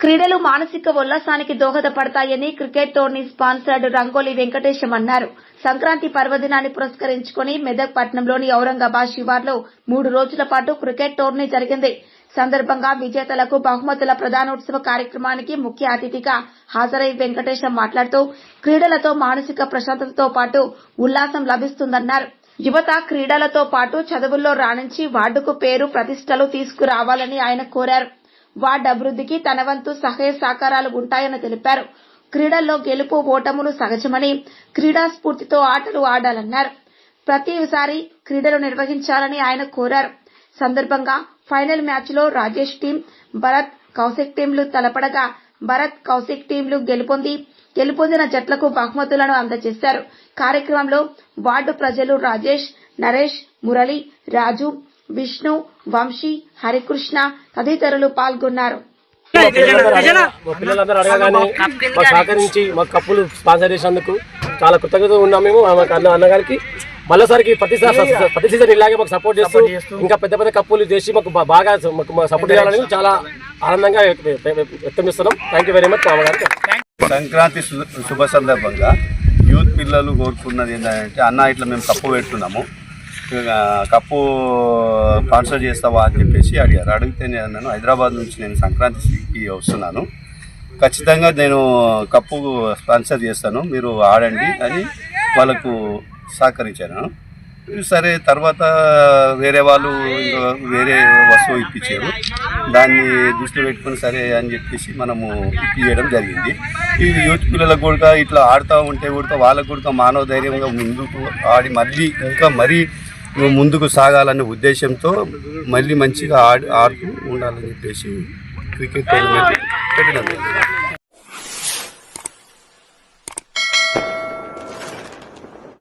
క్రీడలు మానసిక ఉల్లాసానికి దోహదపడతాయని cricket tourney sponsored Rangoli Venkatesham అన్నారు. సంక్రాంతి పర్వదినాన్ని పురస్కరించుకుని మెదక్ పట్టణంలోని ఔరంగాబాద్ శివార్లో మూడు రోజుల పాటు క్రికెట్ టోర్నీ జరిగింది. సందర్భంగా విజేతలకు బహుమతుల ప్రధానోత్సవ కార్యక్రమానికి ముఖ్య అతిథిగా హాజరై వెంకటేశం మాట్లాడుతూ క్రీడలతో మానసిక ప్రశాంతతతో పాటు ఉల్లాసం లభిస్తుందన్నారు. యువత క్రీడలతో పాటు చదువుల్లో రాణించి వార్డుకు పేరు ప్రతిష్టలు తీసుకురావాలని ఆయన కోరారు. వార్డు అభివృద్ధికి తన వంతు సహాయ సహకారాలు ఉంటాయని తెలిపారు. క్రీడల్లో గెలుపు ఓటములు సహజమని క్రీడా స్ఫూర్తితో ఆటలు ఆడాలన్నారు. ప్రతిసారి క్రీడలు నిర్వహించాలని ఆయన కోరారు. సందర్భంగా ఫైనల్ మ్యాచ్లో రాజేష్ టీం భరత్ కౌశిక్ టీంలు తలపడగా భరత్ కౌశిక్ టీంలు గెలుపొంది గెలుపొందిన జట్లకు బహుమతులను అందజేశారు. కార్యక్రమంలో వార్డు ప్రజలు రాజేష్ నరేష్ మురళి రాజు విష్ణు వంశీ హరికృష్ణ తదితరులు పాల్గొన్నారు. మా పిల్లలందరూ మా పిల్లలందరూ అడగగానే మాకు సహకరించి మాకు కప్పులు స్పాన్సర్ చేసినందుకు చాలా కృతజ్ఞత ఉన్నాం మేము. మాకు అన్న అన్నగారికి మళ్ళీసారికి ప్రతి ప్రతి సీజన్ ఇలాగే మాకు సపోర్ట్ చేస్తూ ఇంకా పెద్ద పెద్ద కప్పులు చేసి మాకు బాగా మాకు సపోర్ట్ చేయాలని చాలా ఆనందంగా వ్య- వ్య- వ్యక్తం చేస్తున్నాం. థ్యాంక్ యూ వెరీ మచ్ మామగారికి సంక్రాంతి శుభ సందర్భంగా యూత్ పిల్లలు కోరుకున్నది ఏంటంటే అన్న ఇట్లా మేము కప్పు పెట్టున్నాము. కప్పు స్పాన్సర్ చేస్తావా అని చెప్పేసి అడిగారు. అడిగితే నేను అన్నాను హైదరాబాద్ నుంచి నేను సంక్రాంతికి వస్తున్నాను. ఖచ్చితంగా నేను కప్పు స్పాన్సర్ చేస్తాను. మీరు ఆడండి అని వాళ్ళకు సహకరించాను. సరే తర్వాత వేరే వాళ్ళు వేరే వస్తువు ఇప్పించారు. దాన్ని దృష్టిలో పెట్టుకొని సరే అని చెప్పేసి మనము ఇప్పించడం జరిగింది. ఇది యూత్ పిల్లలకు కూడా ఇట్లా ఆడుతూ ఉంటే కూడా వాళ్ళకు కూడా మానవ ధైర్యంగా ముందుకు ఆడి మళ్ళీ ఇంకా మరీ ముందుకు సాగాలనే ఉద్దేశంతో మళ్ళీ మంచిగా ఆడి ఆడుతూ ఉండాలని చెప్పేసి క్రికెట్ టోర్నమెంట్